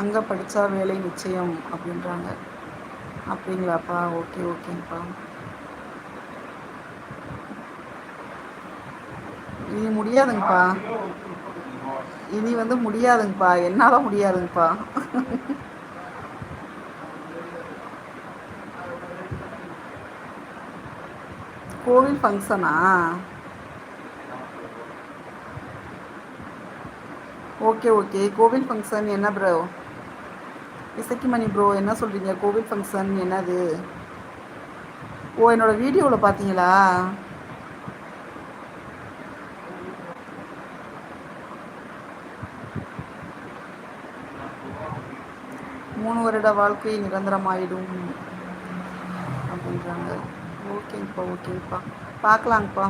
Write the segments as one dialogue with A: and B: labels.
A: அங்கே படித்தா வேலை நிச்சயம் அப்படின்றாங்க. அப்படிங்களாப்பா? ஓகே ஓகேங்கப்பா. இனி முடியாதுங்கப்பா. இனி வந்து முடியாதுங்கப்பா. என்னால் முடியாதுங்கப்பா. கோவில் ஃபங்க்ஷனா? Okay okay. கோவில் ஃபங்க்ஷன் என்ன ப்ரோ இசக்கிமணி ப்ரோ என்ன சொல்கிறீங்க கோவில் ஃபங்க்ஷன் என்னது? ஓ என்னோடய வீடியோவில் பார்த்தீங்களா மூணு வருட வாழ்க்கை நிரந்தரமாயிடும் அப்படின்றாங்க. ஓகேங்கப்பா ஓகேங்கப்பா. பார்க்கலாங்கப்பா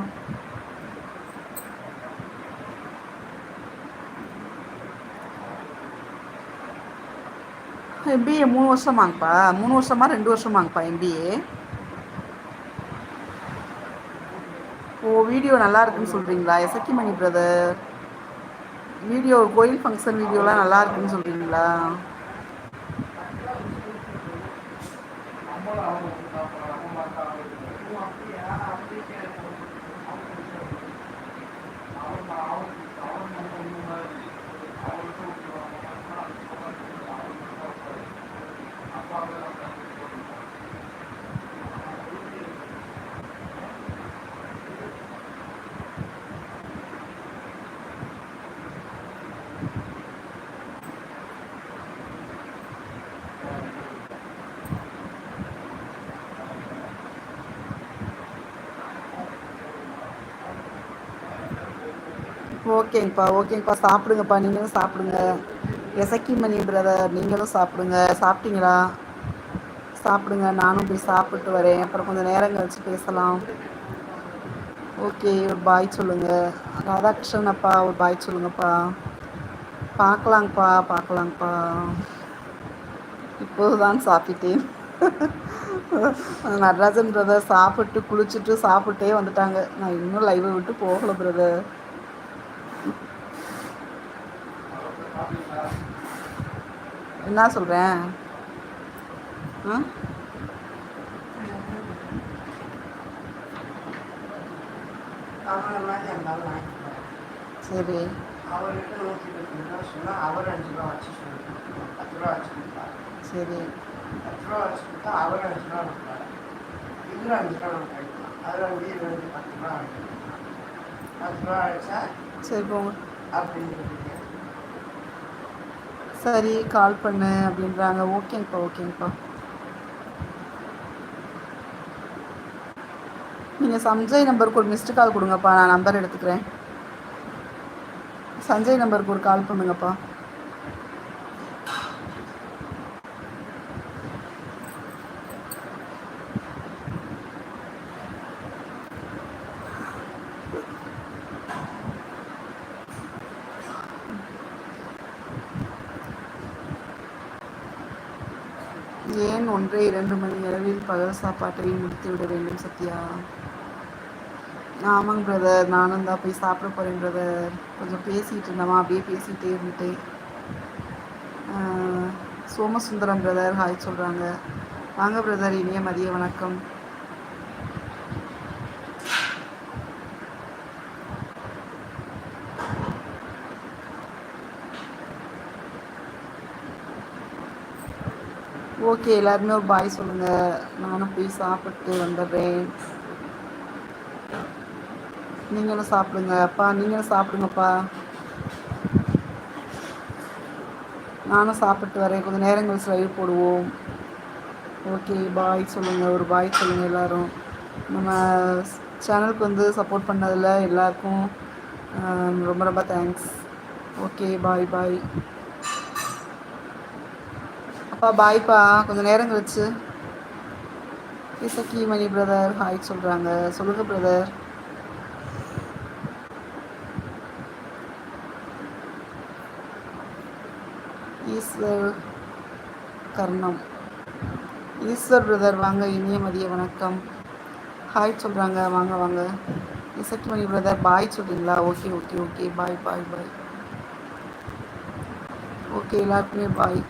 A: எம்பிஏ மூணு வருஷமாங்கப்பா. மூணு வருஷமா ரெண்டு வருஷமாங்கப்பா எம்பிஏ ஓ வீடியோ நல்லா இருக்குன்னு சொல்கிறீங்களா எசக்கி மணி பிரதர் வீடியோ கோயில் ஃபங்க்ஷன் வீடியோலாம் நல்லா இருக்குன்னு சொல்கிறீங்களா ஓகேங்கப்பா ஓகேங்கப்பா. சாப்பிடுங்கப்பா. நீங்களும் சாப்பிடுங்க. எசக்கி மணி பிரதர் நீங்களும் சாப்பிடுங்க. சாப்பிட்டீங்களா? சாப்பிடுங்க. நானும் போய் சாப்பிட்டு வரேன். அப்புறம் கொஞ்சம் நேரம் கழிச்சு பேசலாம். ஓகே ஒரு பாய் சொல்லுங்கள் ராதாகிருஷ்ணன் அப்பா ஒரு பாய் சொல்லுங்கப்பா. பார்க்கலாங்கப்பா பார்க்கலாங்கப்பா. இப்போதுதான் சாப்பிட்டேன். நடராஜன் பிரதர் சாப்பிட்டு குளிச்சுட்டு சாப்பிட்டே வந்துட்டாங்க. நான் இன்னும் லைவை விட்டு போகலை பிரதர் என்ன சொல்கிறேன் சரி. அவர்கிட்ட நூற்றி இருபத்தஞ்சு ரூபா சொன்னால் அவர் அஞ்சு ரூபா வச்சு சொல்லுங்கள் பத்து ரூபா வச்சு கொடுப்பாரு சரி. பத்து ரூபா வச்சு கொடுத்தா அவர் அஞ்சு ரூபா கொடுப்பாரு இதில் அஞ்சு ரூபா நம்ம கழிக்கலாம் அதில் வந்து இருபது பத்து ரூபா பத்து ரூபா அடிச்சா சரி போங்க. அப்படின்னு சரி கால் பண்ணு அப்படின்றாங்க. ஓகேங்கப்பா ஓகேங்கப்பா நீங்கள் சஞ்சய் நம்பருக்கு ஒரு மிஸ்டு கால் கொடுங்கப்பா. நான் நம்பர் எடுத்துக்கிறேன். சஞ்சய் நம்பருக்கு ஒரு கால் பண்ணுங்கப்பா. ஏன் ஒன்றே இரண்டு மணி அளவில் பகல் சாப்பாட்டை முடித்து விட வேண்டும் சத்யா? ஆமாங்க பிரதர் நானும் தான் போய் சாப்பிட போகிறேன் பிரதர் கொஞ்சம் பேசிகிட்டு இருந்தோமா அப்படியே பேசிகிட்டே இருந்துட்டேன். சோமசுந்தரம் பிரதர் ஹாய் சொல்கிறாங்க வாங்க பிரதர் இனிய மதிய வணக்கம். ஓகே எல்லாருமே ஒரு பாய் சொல்லுங்கள் நானும் போய் சாப்பிட்டு வந்துடுறேன். நீங்களும் சாப்பிடுங்க. அப்பா நீங்களும் சாப்பிடுங்கப்பா. நானும் சாப்பிட்டு வரேன். கொஞ்சம் நேரம் கழிச்சு லைவ் போடுவோம். ஓகே பாய் சொல்லுங்கள் ஒரு பாய் சொல்லுங்கள் எல்லோரும். நம்ம சேனலுக்கு வந்து சப்போர்ட் பண்ணதில் எல்லாருக்கும் ரொம்ப ரொம்ப தேங்க்ஸ் ஓகே பாய் பாய். அப்பா பாய்ப்பா. கொஞ்சம் நேரம் கழிச்சு. இசக்கி மணி பிரதர் ஹாய் சொல்கிறாங்க சொல்லுங்கள் பிரதர் ஈஸ்வர் கர்ணம். ஈஸ்வர் பிரதர் வாங்க இனிய மதிய வணக்கம். ஹாய் சொல்கிறாங்க வாங்க வாங்க. இசக்கி மணி பிரதர் பாய் சொல்கிறீங்களா okay okay okay bye bye bye okay எல்லாருக்குமே பாய்